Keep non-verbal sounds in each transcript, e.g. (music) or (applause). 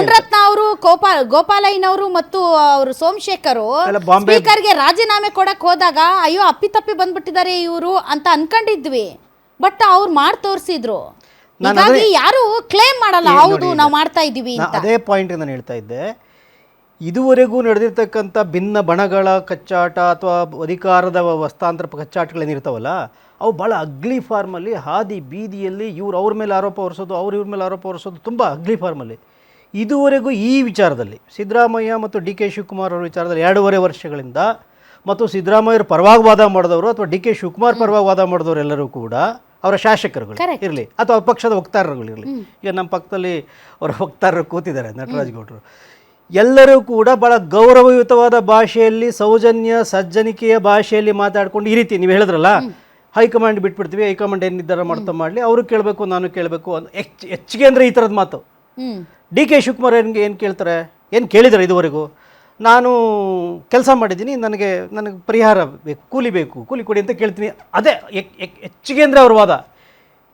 ಮುನ್ರತ್ನ ಅವರು ಗೋಪಾಲ್ ಗೋಪಾಲಯ್ಯನವರು ಮತ್ತು ಅವರು ಸೋಮಶೇಖರ್ ಸ್ಪೀಕರ್ಗೆ ರಾಜೀನಾಮೆ ಕೊಡಕ್ ಹೋದಾಗ ಅಯ್ಯೋ ಅಪ್ಪಿತಪ್ಪಿ ಬಂದ್ಬಿಟ್ಟಿದ್ದಾರೆ ಇವರು ಅಂತ ಅನ್ಕೊಂಡಿದ್ವಿ. ಬಟ್ ಅವ್ರು ಮಾಡಿ ತೋರಿಸಿದ್ರು. ಹೀಗಾಗಿ ಯಾರು ಕ್ಲೇಮ್ ಮಾಡಲ್ಲ. ಹೌದು ನಾವು ಮಾಡ್ತಾ ಇದ್ದೀವಿ ಅಂತ. ಅದೇ ಪಾಯಿಂಟ್ ನಾನು ಹೇಳ್ತಾ ಇದ್ದೆ. ಇದುವರೆಗೂ ನಡೆದಿರ್ತಕ್ಕಂಥ ಭಿನ್ನ ಬಣಗಳ ಕಚ್ಚಾಟ ಅಥವಾ ಅಧಿಕಾರದ ವಸ್ತಾಂತರ ಕಚ್ಚಾಟಗಳೇನಿರ್ತಾವಲ್ಲ ಅವು ಭಾಳ ಅಗ್ಲಿ ಫಾರ್ಮಲ್ಲಿ ಹಾದಿ ಬೀದಿಯಲ್ಲಿ ಇವ್ರು ಅವ್ರ ಮೇಲೆ ಆರೋಪ ಹೊರಿಸೋದು ಅವ್ರ ಇವ್ರ ಮೇಲೆ ಆರೋಪ ಹೊರಿಸೋದು ತುಂಬ ಅಗ್ಲಿ ಫಾರ್ಮಲ್ಲಿ ಇದುವರೆಗೂ ಈ ವಿಚಾರದಲ್ಲಿ ಸಿದ್ದರಾಮಯ್ಯ ಮತ್ತು ಡಿ ಕೆ ಶಿವಕುಮಾರ್ ಅವರ ವಿಚಾರದಲ್ಲಿ ಎರಡೂವರೆ ವರ್ಷಗಳಿಂದ ಮತ್ತು ಸಿದ್ದರಾಮಯ್ಯರ ಪರವಾಗಿ ವಾದ ಮಾಡಿದವರು ಅಥವಾ ಡಿ ಕೆ ಶಿವಕುಮಾರ್ ಪರವಾಗಿ ವಾದ ಮಾಡಿದವರು ಎಲ್ಲರೂ ಕೂಡ ಅವರ ಶಾಸಕರುಗಳು ಇರಲಿ ಅಥವಾ ಅವ್ರ ಪಕ್ಷದ ವಕ್ತಾರರುಗಳಿರಲಿ ಈಗ ನಮ್ಮ ಪಕ್ಕದಲ್ಲಿ ಅವರ ವಕ್ತಾರರು ಕೂತಿದ್ದಾರೆ ನಟರಾಜ್ ಗೌಡರು. ಎಲ್ಲರೂ ಕೂಡ ಭಾಳ ಗೌರವಯುತವಾದ ಭಾಷೆಯಲ್ಲಿ ಸೌಜನ್ಯ ಸಜ್ಜನಿಕೆಯ ಭಾಷೆಯಲ್ಲಿ ಮಾತಾಡ್ಕೊಂಡು ಈ ರೀತಿ ನೀವು ಹೇಳಿದ್ರಲ್ಲ ಹೈಕಮಾಂಡ್ ಬಿಟ್ಬಿಡ್ತೀವಿ ಹೈಕಮಾಂಡ್ ಏನು ನಿರ್ಧಾರ ಮಾಡ್ತಾ ಮಾಡಲಿ ಅವರು ಕೇಳಬೇಕು ನಾನು ಕೇಳಬೇಕು ಅಂತ ಹೆಚ್ಚು ಹೆಚ್ಚಿಗೆ ಅಂದರೆ ಈ ಥರದ ಮಾತು. ಡಿ ಕೆ ಶಿವಕುಮಾರ್ ಏನ್ಗೆ ಏನು ಕೇಳ್ತಾರೆ? ಏನು ಕೇಳಿದ್ದಾರೆ ಇದುವರೆಗೂ? ನಾನು ಕೆಲಸ ಮಾಡಿದ್ದೀನಿ ನನಗೆ ನನಗೆ ಪರಿಹಾರ ಬೇಕು ಕೂಲಿ ಬೇಕು ಕೂಲಿ ಕೊಡಿ ಅಂತ ಕೇಳ್ತೀನಿ. ಅದೇ ಎಕ್- ಎಕ್- ಹೆಚ್ಚಿಗೆ ಅಂದರೆ ಅವ್ರ ವಾದ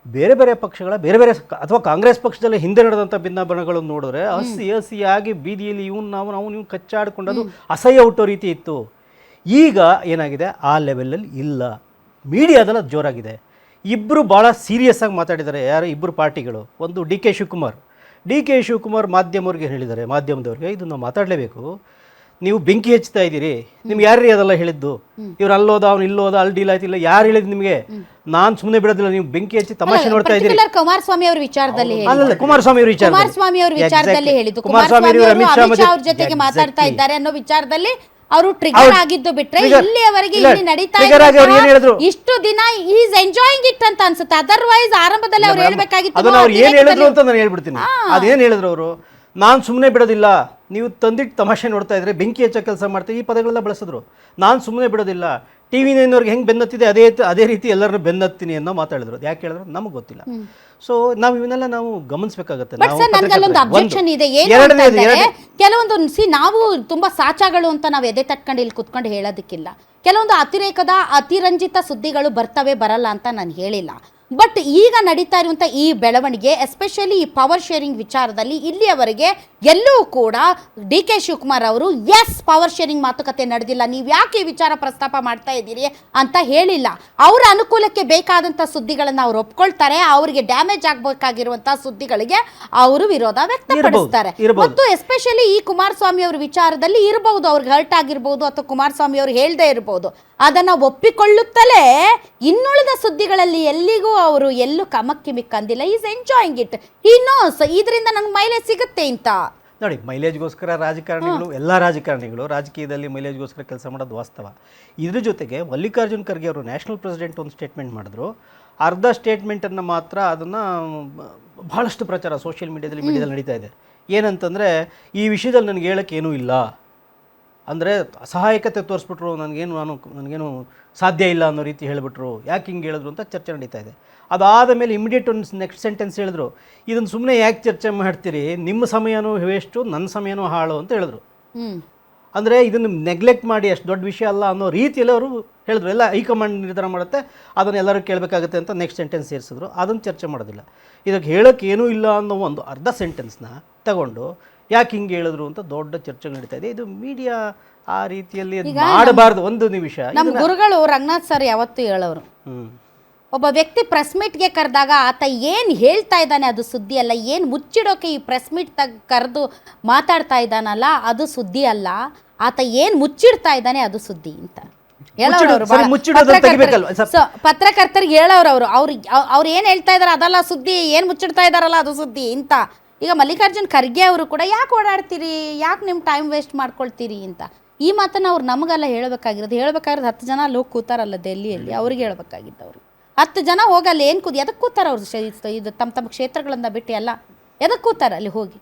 ಬೇರೆ ಬೇರೆ ಪಕ್ಷಗಳ ಬೇರೆ ಬೇರೆ ಅಥವಾ ಕಾಂಗ್ರೆಸ್ ಪಕ್ಷದಲ್ಲಿ ಹಿಂದೆ ನಡೆದಂಥ ಭಿನ್ನಾಭರಣಗಳನ್ನು ನೋಡಿದ್ರೆ ಹಸಿ ಹಸಿಯಾಗಿ ಬೀದಿಯಲ್ಲಿ ಇವನು ನಾವು ನಾವು ನೀವು ಕಚ್ಚಾಡ್ಕೊಂಡದು ಅಸಹ್ಯ ಹುಟ್ಟೋ ರೀತಿ ಇತ್ತು. ಈಗ ಏನಾಗಿದೆ? ಆ ಲೆವೆಲಲ್ಲಿ ಇಲ್ಲ. ಮೀಡಿಯಾದಲ್ಲಿ ಅದು ಜೋರಾಗಿದೆ. ಇಬ್ಬರು ಭಾಳ ಸೀರಿಯಸ್ ಆಗಿ ಮಾತಾಡಿದ್ದಾರೆ. ಯಾರು? ಇಬ್ಬರು ಪಾರ್ಟಿಗಳು. ಒಂದು D K Shivakumar. D K Shivakumar ಮಾಧ್ಯಮವ್ರಿಗೆ ಹೇಳಿದ್ದಾರೆ ಮಾಧ್ಯಮದವ್ರಿಗೆ ಇದನ್ನು ಮಾತಾಡಲೇಬೇಕು. ನೀವು ಬೆಂಕಿ ಹಚ್ತಾ ಇದ್ದೀರಿ. ನಿಮ್ಗೆ ಯಾರ್ರೀ ಅದೆಲ್ಲ ಹೇಳಿದ್ದು? ಇವ್ರು ಅಲ್ಲೋದ ಅವ್ನು ಇಲ್ಲೋದ ಅಲ್ಲಿ ಡೀಲ್ ಆಯ್ತಿಲ್ಲ ಯಾರು ಹೇಳಿದ್ ನಿಮಗೆ? ನಾನು ಸುಮ್ಮನೆ ಬಿಡೋದಿಲ್ಲ ನೀವು ಬೆಂಕಿ ಹಚ್ಚಿ ತಮಾಷೆ ನೋಡ್ತಾ ಇದ್ದೀರಿ. ಕುಮಾರಸ್ವಾಮಿ ಅವರ ವಿಚಾರದಲ್ಲಿ ಅಲ್ಲ ಕುಮಾರಸ್ವಾಮಿ ಅವರ ವಿಚಾರ ಕುಮಾರಸ್ವಾಮಿ ಅವ್ರ ವಿಚಾರದಲ್ಲಿ ಹೇಳಿದ್ದು. ಕುಮಾರಸ್ವಾಮಿ ಅವರು ಅಮಿತ್ ಶಾ ಜೊತೆಗೆ ಮಾತಾಡ್ತಾ ಇದ್ದಾರೆ ಅನ್ನೋ ವಿಚಾರದಲ್ಲಿ ಅವರು ಟ್ರಿಗರ್ ಆಗಿದ್ದು ಬಿಟ್ರೆ ಇಲ್ಲಿಯವರೆಗೆ ಇಲ್ಲಿ. ನಡೀತಾ? ಇರುವಂತಹ ಇಷ್ಟು ದಿನ ಈಸ್ ಎಂಜಾಯಿಂಗ್ ಇಟ್ ಅಂತ ಅನ್ಸುತ್ತೆ. ಅದರ್ವೈಸ್ ಆರಂಭದಲ್ಲಿ ಅವ್ರು ಹೇಳ್ಬೇಕಾಗಿತ್ತು ಅದನ್ನ ಅವ್ರು ಏನು ಹೇಳಿದ್ರು ಅಂತ ನಾನು ಹೇಳ್ಬಿಡ್ತೀನಿ. ಅದೇನು ಹೇಳಿದ್ರು ಅವರು? ನಾನು ಸುಮ್ಮನೆ ಬಿಡೋದಿಲ್ಲ. ನೀವು ತಂದಿಟ್ಟು ತಮಾಷೆ ನೋಡ್ತಾ ಇದ್ರೆ ಬೆಂಕಿ ಹಚ್ಚೋ ಕೆಲಸ ಮಾಡ್ತೀವಿ ಈ ಪದಗಳೆಲ್ಲ ಬಳಸಿದ್ರು. ನಾನು ಸುಮ್ಮನೆ ಬಿಡೋದಿಲ್ಲ. ಟಿ ವಿ ನೈನವ್ರಿಗೆ ಹೆಂಗೆ ಬೆನ್ನತ್ತಿದೆ ಅದೇ ಅದೇ ರೀತಿ ಎಲ್ಲರನ್ನು ಬೆನ್ನತ್ತೀನಿ ಅನ್ನೋ ಮಾತಾಡಿದ್ರು ಯಾಕೆ ಹೇಳಿದ್ರು? ನಮಗೆ ಗೊತ್ತಿಲ್ಲ. ಸೊ ನಾವು ಇವನ್ನೆಲ್ಲ ನಾವು ಗಮನಿಸಬೇಕಾಗತ್ತೆ. ಕೆಲವೊಂದು ಸಿ ನಾವು ತುಂಬ ಸಾಚಾಗಳು ಅಂತ ನಾವು ಎದೆ ತಟ್ಕೊಂಡು ಇಲ್ಲಿ ಕುತ್ಕೊಂಡು ಹೇಳೋದಕ್ಕಿಲ್ಲ. ಕೆಲವೊಂದು ಅತಿರೇಕದ, ಅತಿರಂಜಿತ ಸುದ್ದಿಗಳು ಬರ್ತವೆ, ಬರಲ್ಲ ಅಂತ ನಾನು ಹೇಳಿಲ್ಲ. ಬಟ್ ಈಗ ನಡೀತಾ ಇರುವಂಥ ಈ ಬೆಳವಣಿಗೆ ಎಸ್ಪೆಷಲಿ ಈ ಪವರ್ ಶೇರಿಂಗ್ ವಿಚಾರದಲ್ಲಿ ಇಲ್ಲಿಯವರೆಗೆ ಎಲ್ಲೂ ಕೂಡ ಡಿ ಕೆ ಶಿವಕುಮಾರ್ ಅವರು ಎಸ್ ಪವರ್ ಶೇರಿಂಗ್ ಮಾತುಕತೆ ನಡೆದಿಲ್ಲ. ನೀವು ಯಾಕೆ ವಿಚಾರ ಪ್ರಸ್ತಾಪ ಮಾಡ್ತಾ ಇದ್ದೀರಿ ಅಂತ ಹೇಳಿಲ್ಲ. ಅವರ ಅನುಕೂಲಕ್ಕೆ ಬೇಕಾದಂಥ ಸುದ್ದಿಗಳನ್ನು ಅವ್ರು ಒಪ್ಕೊಳ್ತಾರೆ. ಅವರಿಗೆ ಡ್ಯಾಮೇಜ್ ಆಗಬೇಕಾಗಿರುವಂತಹ ಸುದ್ದಿಗಳಿಗೆ ಅವರು ವಿರೋಧ ವ್ಯಕ್ತಪಡಿಸ್ತಾರೆ. ಮತ್ತು ಎಸ್ಪೆಷಲಿ ಈ ಕುಮಾರಸ್ವಾಮಿ ಅವ್ರ ವಿಚಾರದಲ್ಲಿ ಇರಬಹುದು ಅವ್ರಿಗೆ ಹರ್ಟ್ ಆಗಿರ್ಬೋದು ಅಥವಾ ಕುಮಾರಸ್ವಾಮಿ ಅವರು ಹೇಳ್ದೇ ಇರಬಹುದು ಅದನ್ನ ಒಪ್ಪಿಕೊಳ್ಳುತ್ತಲೇ ಇನ್ನುಳಿದ ಸುದ್ದಿಗಳಲ್ಲಿ ಎಲ್ಲಿಗೂ ಅವರು ಎಲ್ಲೂ ಕಮಕ್ಕಿ ಮಿಕ್ಕಂದಿಲ್ಲ is enjoying it he knows ಇದರಿಂದ ನಂಗೆ ಮೈಲೇಜ್ ಸಿಗುತ್ತೆ ಅಂತ ನೋಡಿ ಮೈಲೇಜ್ಗೋಸ್ಕರ ರಾಜಕಾರಣಿಗಳು ಎಲ್ಲ ರಾಜಕಾರಣಿಗಳು ರಾಜಕೀಯದಲ್ಲಿ ಮೈಲೇಜ್ಗೋಸ್ಕರ ಕೆಲಸ ಮಾಡೋದು ವಾಸ್ತವ. ಇದ್ರ ಜೊತೆಗೆ ಮಲ್ಲಿಕಾರ್ಜುನ್ ಖರ್ಗೆ ಅವರು ನ್ಯಾಷನಲ್ ಪ್ರೆಸಿಡೆಂಟ್ ಒಂದು ಸ್ಟೇಟ್ಮೆಂಟ್ ಮಾಡಿದ್ರು. ಅರ್ಧ ಸ್ಟೇಟ್ಮೆಂಟನ್ನು ಮಾತ್ರ ಅದನ್ನು ಬಹಳಷ್ಟು ಪ್ರಚಾರ ಸೋಷಿಯಲ್ ಮೀಡಿಯಾದಲ್ಲಿ ಮೀಡಿಯಾದಲ್ಲಿ ನಡೀತಾ ಇದೆ. ಏನಂತಂದರೆ ಈ ವಿಷಯದಲ್ಲಿ ನನಗೆ ಹೇಳೋಕ್ಕೇನೂ ಇಲ್ಲ. ಅಂದರೆ ಅಸಹಾಯಕತೆ ತೋರಿಸ್ಬಿಟ್ರು ನನಗೇನು ನಾನು ನನಗೇನು ಸಾಧ್ಯ ಇಲ್ಲ ಅನ್ನೋ ರೀತಿ ಹೇಳಿಬಿಟ್ರು. ಯಾಕೆ ಹಿಂಗೆ ಹೇಳಿದ್ರು ಅಂತ ಚರ್ಚೆ ನಡೀತಾ ಇದೆ. ಅದಾದ ಮೇಲೆ ಇಮಿಡಿಯೇಟ್ ಒಂದು ನೆಕ್ಸ್ಟ್ ಸೆಂಟೆನ್ಸ್ ಹೇಳಿದ್ರು. ಇದನ್ನು ಸುಮ್ಮನೆ ಯಾಕೆ ಚರ್ಚೆ ಮಾಡ್ತೀರಿ? ನಿಮ್ಮ ಸಮಯನೂ ವೇಸ್ಟು ನನ್ನ ಸಮಯನೂ ಹಾಳು ಅಂತ ಹೇಳಿದ್ರು. ಅಂದರೆ ಇದನ್ನು ನೆಗ್ಲೆಕ್ಟ್ ಮಾಡಿ ಅಷ್ಟು ದೊಡ್ಡ ವಿಷಯ ಅಲ್ಲ ಅನ್ನೋ ರೀತಿಯಲ್ಲಿ ಅವರು ಹೇಳಿದ್ರು. ಎಲ್ಲ ಹೈಕಮಾಂಡ್ ನಿರ್ಧಾರ ಮಾಡುತ್ತೆ ಅದನ್ನು ಎಲ್ಲರೂ ಕೇಳಬೇಕಾಗುತ್ತೆ ಅಂತ ನೆಕ್ಸ್ಟ್ ಸೆಂಟೆನ್ಸ್ ಸೇರಿಸಿದ್ರು. ಅದನ್ನು ಚರ್ಚೆ ಮಾಡೋದಿಲ್ಲ. ಇದಕ್ಕೆ ಹೇಳೋಕ್ಕೆ ಏನೂ ಇಲ್ಲ ಅನ್ನೋ ಒಂದು ಅರ್ಧ ಸೆಂಟೆನ್ಸ್ನ ತಗೊಂಡು ಯಾಕೆ ಹಿಂಗೆ ಹೇಳಿದ್ರು ಅಂತ ದೊಡ್ಡ ಚರ್ಚೆ ನಡೀತಾ ಇದೆ. ಇದು ಮೀಡಿಯಾ ಆ ರೀತಿಯಲ್ಲಿ ಅದ್ ಮಾಡಬಾರ್ದು ಒಂದು ನಿಮಿಷ. ನಮ್ಮ ಗುರುಗಳು ರಂಗನಾಥ್ ಸರ್ ಯಾವತ್ತೂ ಹೇಳೋರು. ಒಬ್ಬ ವ್ಯಕ್ತಿ ಪ್ರೆಸ್ ಮೀಟ್ಗೆ ಕರೆದಾಗ ಆತ ಏನು ಹೇಳ್ತಾ ಇದ್ದಾನೆ ಅದು ಸುದ್ದಿ ಅಲ್ಲ ಏನು ಮುಚ್ಚಿಡೋಕೆ ಈ ಪ್ರೆಸ್ ಮೀಟ್ ತಗ್ ಕರೆದು ಮಾತಾಡ್ತಾ ಇದ್ದಾನಲ್ಲ ಅದು ಸುದ್ದಿ ಅಲ್ಲ ಆತ ಏನು ಮುಚ್ಚಿಡ್ತಾ ಇದ್ದಾನೆ ಅದು ಸುದ್ದಿ ಅಂತ. ಹೇಳೋರು ಅವ್ರು ಸರಿ, ತೆಗಿಬೇಕಲ್ವ? ಸೊ ಪತ್ರಕರ್ತರಿಗೆ ಹೇಳೋರು ಅವರು. ಅವ್ರು ಅವ್ರು ಏನು ಹೇಳ್ತಾ ಇದಾರೆ ಅದಲ್ಲ ಸುದ್ದಿ ಏನು ಮುಚ್ಚಿಡ್ತಾ ಇದಾರಲ್ಲ ಅದು ಸುದ್ದಿ ಅಂತ. ಈಗ ಮಲ್ಲಿಕಾರ್ಜುನ್ ಖರ್ಗೆ ಅವರು ಕೂಡ ಯಾಕೆ ಓಡಾಡ್ತೀರಿ? ಯಾಕೆ ನಿಮ್ಮ ಟೈಮ್ ವೇಸ್ಟ್ ಮಾಡ್ಕೊಳ್ತೀರಿ ಅಂತ? ಈ ಮಾತನ್ನ ಅವ್ರು ನಮಗೆಲ್ಲ ಹೇಳಬೇಕಾಗಿರೋದು. ಹೇಳಬೇಕಾಗಿರೋದು ಹತ್ತು ಜನ ಅಲ್ಲಿ ಹೋಗಿ ಕೂತಾರಲ್ಲ ದೆಲ್ಲಿಯಲ್ಲಿ ಅವ್ರಿಗೆ ಹೇಳಬೇಕಾಗಿತ್ತು ಅವರು. ಹತ್ತು ಜನ ಹೋಗಲ್ಲ ಏನು ಕೂದಿ ಎದಕ್ಕೆ ಕೂತಾರ ಅವ್ರು ಇದು- ತಮ್ಮ ತಮ್ಮ ಕ್ಷೇತ್ರಗಳನ್ನ ಬಿಟ್ಟು ಎಲ್ಲ? ಎದಕ್ಕೆ ಕೂತಾರ ಅಲ್ಲಿ ಹೋಗಿ?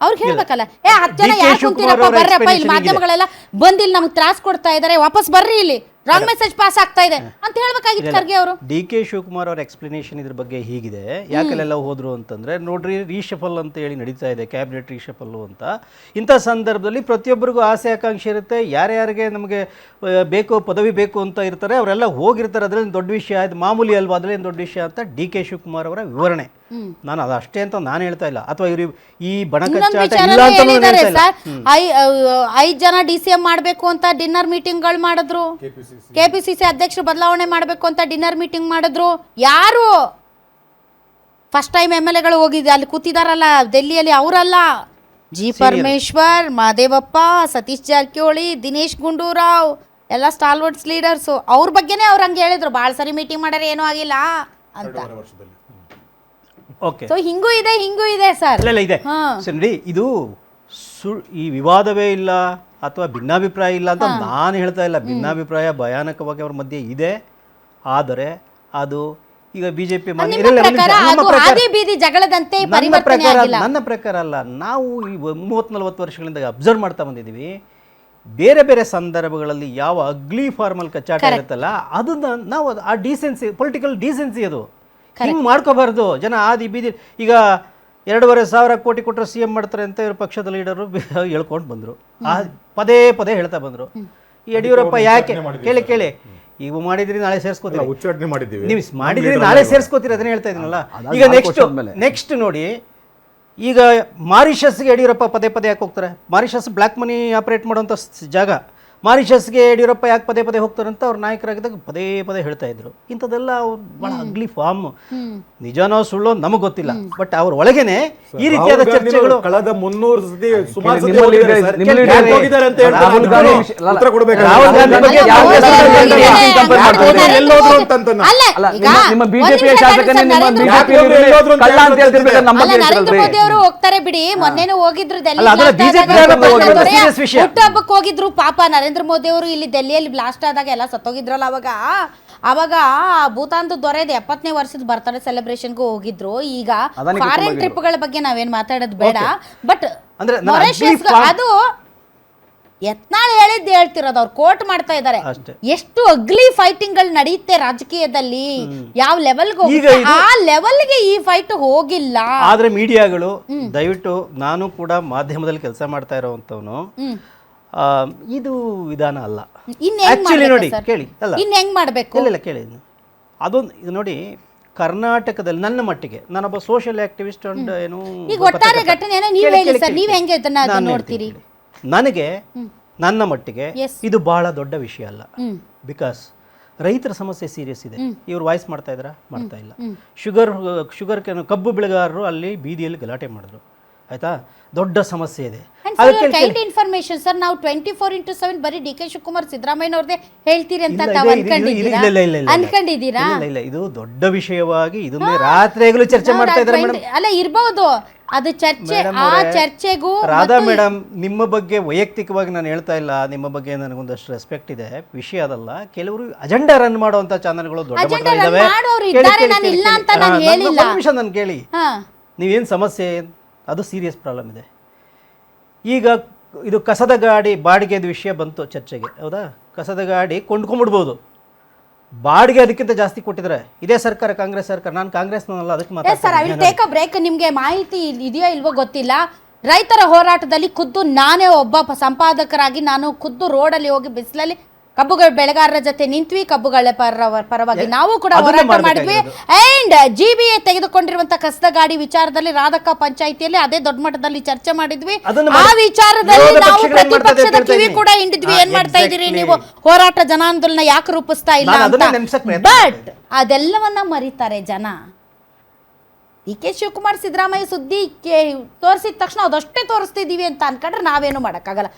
ಅವ್ರಿಗೆ ಹೇಳ್ಬೇಕಲ್ಲ ಏ ಹತ್ತು ಜನ ಯಾರು ಕುಂತೀರಪ್ಪ ಬರ್ರಪ್ಪ ಇಲ್ಲಿ ಮಾಧ್ಯಮಗಳೆಲ್ಲ ಬಂದಿಲ್ಲಿ ನಮ್ಗೆ ತ್ರಾಸ್ ಕೊಡ್ತಾ ಇದ್ದಾರೆ ವಾಪಸ್ ಬರ್ರಿ ಇಲ್ಲಿ. ರಾಂಗ್ ಮೆಸೇಜ್ ಪಾಸ್ ಆಗ್ತಾ ಇದೆ ಅಂತ ಹೇಳ್ಬೇಕಾಗಿತ್ತು ಖರ್ಗೆ ಅವರು. ಡಿ ಕೆ ಶಿವಕುಮಾರ್ ಅವರ ಎಕ್ಸ್ಪ್ಲನೇಷನ್ ಇದ್ರ ಬಗ್ಗೆ ಹೀಗಿದೆ. ಯಾಕೆಲ್ಲ ಹೋದ್ರು ಅಂತಂದ್ರೆ ನೋಡ್ರಿ ರೀಶಫಲ್ ಅಂತ ಹೇಳಿ ನಡೀತಾ ಇದೆ ಕ್ಯಾಬಿನೆಟ್ ರೀಶಫಲ್ ಅಂತ. ಇಂಥ ಸಂದರ್ಭದಲ್ಲಿ ಪ್ರತಿಯೊಬ್ಬರಿಗೂ ಆಸೆ ಆಕಾಂಕ್ಷೆ ಇರುತ್ತೆ. ಯಾರ್ಯಾರಿಗೆ ನಮಗೆ ಬೇಕು ಪದವಿ ಬೇಕು ಅಂತ ಇರ್ತಾರೆ ಅವರೆಲ್ಲ ಹೋಗಿರ್ತಾರೆ. ಅದ್ರಲ್ಲಿ ದೊಡ್ಡ ವಿಷಯ ಆಯ್ತು. ಮಾಮೂಲಿ ಅಲ್ವಾ? ಅದರಲ್ಲಿ ದೊಡ್ಡ ವಿಷಯ ಅಂತ ಡಿ ಕೆ ಶಿವಕುಮಾರ್ ಅವರ ವಿವರಣೆ. ನಾನು ಅದು ಅಷ್ಟೇ ಅಂತ ನಾನು ಹೇಳ್ತಾ ಇಲ್ಲ. ಅಥವಾ ಇವ್ರು ಈ ಬಣ ಇಲ್ಲ ಅಂತ ನಾನು ಹೇಳ್ತಾ ಇಲ್ಲ. ಸರ್? ಐ ಐದ್ ಜನ ಡಿ ಸಿ ಎಂ ಮಾಡಬೇಕು ಅಂತ ಡಿನ್ನರ್ ಮೀಟಿಂಗ್ಗಳು ಮಾಡಿದ್ರು. ಕೆ ಪಿ ಸಿ ಸಿ ಅಧ್ಯಕ್ಷರು ಬದಲಾವಣೆ ಮಾಡಬೇಕು ಅಂತ ಡಿನ್ನರ್ ಮೀಟಿಂಗ್ ಮಾಡಿದ್ರು. ಯಾರು? ಫಸ್ಟ್ ಟೈಮ್ ಎಂ ಎಲ್ ಎಗಳು ಹೋಗಿದ್ದೆ ಅಲ್ಲಿ ಕೂತಿದಾರಲ್ಲ ಡೆಲ್ಲಿಯಲ್ಲಿ ಅವರಲ್ಲ. ಜಿ ಪರಮೇಶ್ವರ್ ಮಹದೇವಪ್ಪ ಸತೀಶ್ ಜಾರಕಿಹೊಳಿ ದಿನೇಶ್ ಗುಂಡೂರಾವ್ ಎಲ್ಲ ಸ್ಟಾಲ್ವರ್ಡ್ಸ್ ಲೀಡರ್ಸು. ಅವ್ರ ಬಗ್ಗೆನೇ ಅವ್ರು ಹಂಗೆ ಹೇಳಿದ್ರು. ಭಾಳ ಸರಿ ಮೀಟಿಂಗ್ ಮಾಡ್ಯಾರ ಏನೂ ಆಗಿಲ್ಲ ಅಂತ. ಓಕೆ ಸೊ ಹಿಂಗೂ ಇದೆ ಹಿಂಗೂ ಇದೆ ಸರ್ ಇಲ್ಲ ಇದೆ. ಸರಿ ನೋಡಿ ಇದು ಈ ವಿವಾದವೇ ಇಲ್ಲ ಅಥವಾ ಭಿನ್ನಾಭಿಪ್ರಾಯ ಇಲ್ಲ ಅಂತ ನಾನು ಹೇಳ್ತಾ ಇಲ್ಲ. ಭಿನ್ನಾಭಿಪ್ರಾಯ ಭಯಾನಕವಾಗಿ ಅವ್ರ ಮಧ್ಯೆ ಇದೆ. ಆದರೆ ಅದು ಈಗ ಬಿಜೆಪಿ ನನ್ನ ಪ್ರಕಾರ ನನ್ನ ಪ್ರಕಾರ ಅಲ್ಲ. ನಾವು ಈ ಮೂವತ್ತು ನಲವತ್ತು ವರ್ಷಗಳಿಂದ ಅಬ್ಸರ್ವ್ ಮಾಡ್ತಾ ಬಂದಿದ್ದೀವಿ. ಬೇರೆ ಬೇರೆ ಸಂದರ್ಭಗಳಲ್ಲಿ ಯಾವ ಅಗ್ಲಿ ಫಾರ್ಮಲ್ ಕಚ್ಚಾಟ ಇರುತ್ತಲ್ಲ ಅದನ್ನ ನಾವು ಅದು- ಆ ಡೀಸೆನ್ಸಿ ಪೊಲಿಟಿಕಲ್ ಡೀಸೆನ್ಸಿ ಅದು. ಹಿಂಗೆ ಮಾಡ್ಕೋಬಾರ್ದು. ಜನ ಆದಿ ಬೀದಿ ಈಗ ಎರಡೂವರೆ ಸಾವಿರ ಕೋಟಿ ಕೊಟ್ಟರೆ ಸಿ ಎಂ ಮಾಡ್ತಾರೆ ಅಂತ ಇವ್ರ ಪಕ್ಷದ ಲೀಡರು (laughs) ಹೇಳ್ಕೊಂಡು ಬಂದರು. ಆ ಪದೇ ಪದೇ ಹೇಳ್ತಾ ಬಂದರು. ಯಡಿಯೂರಪ್ಪ ಯಾಕೆ ಕೇಳಿ ಕೇಳಿ. ಈಗ ಮಾಡಿದ್ರಿ ನಾಳೆ ಸೇರಿಸ್ಕೋತೀವಿ ಉಚ್ಚಾಟನೆ ಮಾಡಿದ್ದೀವಿ. ನೀವು ಮಾಡಿದ್ರಿ ನಾಳೆ ಸೇರಿಸ್ಕೋತೀರಿ ಅದನ್ನೇ ಹೇಳ್ತಾ ಇದೀನಲ್ಲ ಈಗ ನೆಕ್ಸ್ಟ್ ನೆಕ್ಸ್ಟ್ ನೋಡಿ ಈಗ ಮಾರಿಷಸ್ಗೆ ಯಡಿಯೂರಪ್ಪ ಪದೇ ಪದೇ ಯಾಕೆ ಹೋಗ್ತಾರೆ? ಮಾರಿಷಸ್ ಬ್ಲ್ಯಾಕ್ ಮನಿ ಆಪರೇಟ್ ಮಾಡುವಂಥ ಜಾಗ. ಮಾರಿಷಸ್ಗೆ ಯಡಿಯೂರಪ್ಪ ಯಾಕೆ ಪದೇ ಪದೇ ಹೋಗ್ತಾರಂತ ಅಂತ ಅವ್ರ ನಾಯಕರಾಗಿದ್ದಾಗ ಪದೇ ಪದೇ ಹೇಳ್ತಾ ಇದ್ರು. ಇಂಥದ್ದೆಲ್ಲ ಅವ್ರು ಬಹಳ ಅಗ್ಲಿ ಫಾರ್ಮ್ ನಿಜನೋ ಸುಳ್ಳೋ ನಮಗೆ ಗೊತ್ತಿಲ್ಲ. ಬಟ್ ಅವ್ರ ಒಳಗೇನೆ ಈ ರೀತಿಯಾದ ಚರ್ಚೆಗಳು ಕಳೆದ ಮುನ್ನೂರು ಸತಿ ಸುಮಾರು ಅವರು ನಿಮ್ಮ- ಬಿಜೆಪಿ ಶಾಸಕನೇ ನಿಮ್ಮ ಬಿಜೆಪಿ ಕಳ್ಳ ಅಂತ ಹೇಳ್ತಿರ್ಬೇಕಾದ್ರೆ ನಮ್ಮ ನರೇಂದ್ರ ಮೋದಿ ಹೋಗ್ತಾರೆ ಬಿಡಿ. ಮೊನ್ನೆನೂ ಹೋಗಿದ್ರು ಡೆಲ್ಲಿ ಹುಟ್ಟುಹಬ್ಬಕ್ಕೆ ಹೋಗಿದ್ರು ಪಾಪ ನರೇಂದ್ರ ಮೋದಿ ಅವರು ಇಲ್ಲಿ ದೆಹಲಿಯಲ್ಲಿ ಬ್ಲಾಸ್ಟ್ ಆದಾಗ ಎಲ್ಲ ಸತ್ತೋಗಿದ್ರಲ್ಲ ಅವಾಗ? ಅವಾಗ ಆ ಭೂತಾನ್ದು ದೊರೆದ ಎಪ್ಪತ್ತನೇ ವರ್ಷದ ಬರ್ತಡೇ ಸೆಲೆಬ್ರೇಷನ್ಗೂ ಹೋಗಿದ್ರು. ಈಗ ಫಾರಿನ್ ಟ್ರಿಪ್ಗಳ ಬಗ್ಗೆ ನಾವೇನ್ ಮಾತಾಡೋದು ಬೇಡ. ಬಟ್ ಅದು ಯತ್ನಾಳ್ ಹೇಳಿದ್ದು ಹೇಳ್ತಿರೋದು ಅವ್ರು ಕೋರ್ಟ್ ಮಾಡ್ತಾ ಇದ್ದಾರೆ. ಎಷ್ಟು ಅಗ್ಲಿ ಫೈಟಿಂಗ್ಗಳು ನಡೆಯುತ್ತೆ ರಾಜಕೀಯದಲ್ಲಿ. ಯಾವ ಲೆವೆಲ್ಗೆ ಆ ಲೆವೆಲ್ ಆ ಲೆವೆಲ್ಗೆ ಈ ಫೈಟ್ ಹೋಗಿಲ್ಲ. ಆದ್ರೆ ಮೀಡಿಯಾಗಳು ದಯವಿಟ್ಟು ನಾನು ಕೂಡ ಮಾಧ್ಯಮದಲ್ಲಿ ಕೆಲಸ ಮಾಡ್ತಾ ಇರೋವಂಥವನು. ಇದು ವಿಧಾನ ಅಲ್ಲ. ಆಕ್ಚುಲಿ ನೋಡಿ ಕೇಳಿ ಅಲ್ಲ. ಇನ್ ಹೆಂಗ್ ಮಾಡ್ಬೇಕು? ಇಲ್ಲ ಇಲ್ಲ ಕೇಳಿ ಅದೊಂದು ಇದು ನೋಡಿ ಕರ್ನಾಟಕದಲ್ಲಿ ನನ್ನ ಮಟ್ಟಿಗೆ ನಾನೊಬ್ಬ ಸೋಷಿಯಲ್ ಆಕ್ಟಿವಿಸ್ಟ್ ಅಂಡ್ ಏನು ಈಗ ಒಟ್ಟಾರೆ ಘಟನೆ ನೀವ್ ಹೇಳಿ ಸರ್ ನೀವು ಹೆಂಗೆ ಇದನ್ನ ನಾನು ನೋಡ್ತೀರಿ? ನನಗೆ ನನ್ನ ಮಟ್ಟಿಗೆ ಇದು ಬಹಳ ದೊಡ್ಡ ವಿಷಯ ಅಲ್ಲ. ಬಿಕಾಸ್ ರೈತರ ಸಮಸ್ಯೆ ಸೀರಿಯಸ್ ಇದೆ. ಇವ್ರು ವಾಯ್ಸ್ ಮಾಡ್ತಾ ಇದ್ರ ಮಾಡ್ತಾ ಇಲ್ಲ. ಶುಗರ್ ಶುಗರ್ ಕಬ್ಬು ಬೆಳೆಗಾರರು ಅಲ್ಲಿ ಬೀದಿಯಲ್ಲಿ ಗಲಾಟೆ ಮಾಡಿದ್ರು. ಆಯ್ತಾ? ದೊಡ್ಡ ಸಮಸ್ಯೆ ಇದೆ. ಅದಕ್ಕೆ ಕೈಂಡ್ ಇನ್ಫಾರ್ಮೇಶನ್ ಸರ್ ನಾವು ಟ್ವೆಂಟಿ ಫೋರ್ ಇಂಟು ಸೆವೆನ್ ಬರೀ ಡಿ ಕೆ ಶಿವಕುಮಾರ್ ಸಿದ್ದರಾಮಯ್ಯನವ್ರದೇ ಹೇಳ್ತೀರಿ ಅಂತ ಇಲ್ಲ, ತಾವ್ ಅನ್ಕೊಂಡಿದ್ದೀರಾ. ಅನ್ಕೊಂಡಿದ್ದೀರಾ? ಇಲ್ಲ, ಇದು ದೊಡ್ಡ ವಿಷಯವಾಗಿ ಇದನ್ನೇ ರಾತ್ರಿಗಳು ಚರ್ಚೆ ಮಾಡ್ತಾ ಇದ್ದಾರೆ 20 ಅಲ್ಲ ಇರಬಹುದು ಅದು ಚರ್ಚೆ ಆ ಚರ್ಚೆಗೂ ರಾಧಾ ಮೇಡಮ್ ನಿಮ್ಮ ಬಗ್ಗೆ ವೈಯಕ್ತಿಕವಾಗಿ ನಾನು ಹೇಳ್ತಾ ಇಲ್ಲ ನಿಮ್ಮ ಬಗ್ಗೆ ನನಗೊಂದಷ್ಟು ರೆಸ್ಪೆಕ್ಟ್ ಇದೆ. ವಿಷಯ ಅದಲ್ಲ ಕೆಲವರು ಅಜೆಂಡಾ ರನ್ ಮಾಡುವಂತ ಚಾನಲ್ಗಳು ದೊಡ್ಡ Agenda ಮಟ್ಟದಲ್ಲಿ run ಮಾಡೋರು ಇದ್ದಾರೆ, ನಾನು ಇಲ್ಲ ಅಂತ ನಾನು ಹೇಳಿಲ್ಲ. ಒಂದು ನಿಮಿಷ ನಾನು ಕೇಳಿ. ನೀವೇನು ಸಮಸ್ಯೆ ಅದು ಸೀರಿಯಸ್ ಪ್ರಾಬ್ಲಮ್ ಇದೆ. ಈಗ ಇದು ಕಸದ ಗಾಡಿ ಬಾಡಿಗೆದ ವಿಷಯ ಬಂತು ಚರ್ಚೆಗೆ ಹೌದಾ? ಕಸದ ಗಾಡಿ ಕೊಂಡ್ಕೊಂಡ್ಬಿಡ್ಬೋದು. ಬಾಡಿಗೆ ಅದಕ್ಕಿಂತ ಜಾಸ್ತಿ ಕೊಟ್ಟಿದ್ರೆ ಇದೇ ಸರ್ಕಾರ ಕಾಂಗ್ರೆಸ್ ಸರ್ಕಾರ ನಾನು ಕಾಂಗ್ರೆಸ್ನಲ್ಲ ಅದಕ್ಕೆ ಸರ್ ಐ ವಿಲ್ ಮಾತಾಡ್ತೀನಿ. ಬ್ರೇಕ್ ನಿಮಗೆ ಮಾಹಿತಿ ಇದೆಯೋ ಇಲ್ವೋ ಗೊತ್ತಿಲ್ಲ. ರೈತರ ಹೋರಾಟದಲ್ಲಿ ಖುದ್ದು ನಾನೇ ಒಬ್ಬ ಸಂಪಾದಕರಾಗಿ ನಾನು ಖುದ್ದು ರೋಡಲ್ಲಿ ಹೋಗಿ ಬಿಸಿಲಲ್ಲಿ ಕಬ್ಬುಗಳ ಬೆಳೆಗಾರರ ಜೊತೆ ನಿಂತ್ವಿ ಕಬ್ಬುಗಳ ಪರ ಪರವಾಗಿ ನಾವು ಕೂಡ ಹೋರಾಟ ಮಾಡಿದ್ವಿ. ಅಂಡ್ ಜಿ ಬಿ ಎ ತೆಗೆದುಕೊಂಡಿರುವಂತಹ ಕಸದ ಗಾಡಿ ವಿಚಾರದಲ್ಲಿ ರಾಧಕ್ಕ ಪಂಚಾಯಿತಿಯಲ್ಲಿ ಅದೇ ದೊಡ್ಡ ಮಟ್ಟದಲ್ಲಿ ಚರ್ಚೆ ಮಾಡಿದ್ವಿ. ಆ ವಿಚಾರದಲ್ಲಿ ನಾವು ಪ್ರತಿಪಕ್ಷದ ಕಿವಿ ಕೂಡ. ಹಿಂಡಿದ್ವಿ. ಏನ್ ಮಾಡ್ತಾ ಇದೀರಿ ನೀವು? ಹೋರಾಟ ಜನಾಂದೋಲನ ಯಾಕೆ ರೂಪಿಸ್ತಾ ಇಲ್ಲ ಅಂತ. ಬಟ್ ಅದೆಲ್ಲವನ್ನ ಮರೀತಾರೆ ಜನ. ಡಿ ಕೆ ಶಿವಕುಮಾರ್ ಸಿದ್ದರಾಮಯ್ಯ ಸುದ್ದಿ ತೋರಿಸಿದ ತಕ್ಷಣ ಅದಷ್ಟೇ ತೋರಿಸ್ತಿದ್ದೀವಿ ಅಂತ ಅನ್ಕೊಂಡ್ರೆ ನಾವೇನು ಮಾಡೋಕ್ಕಾಗಲ್ಲ.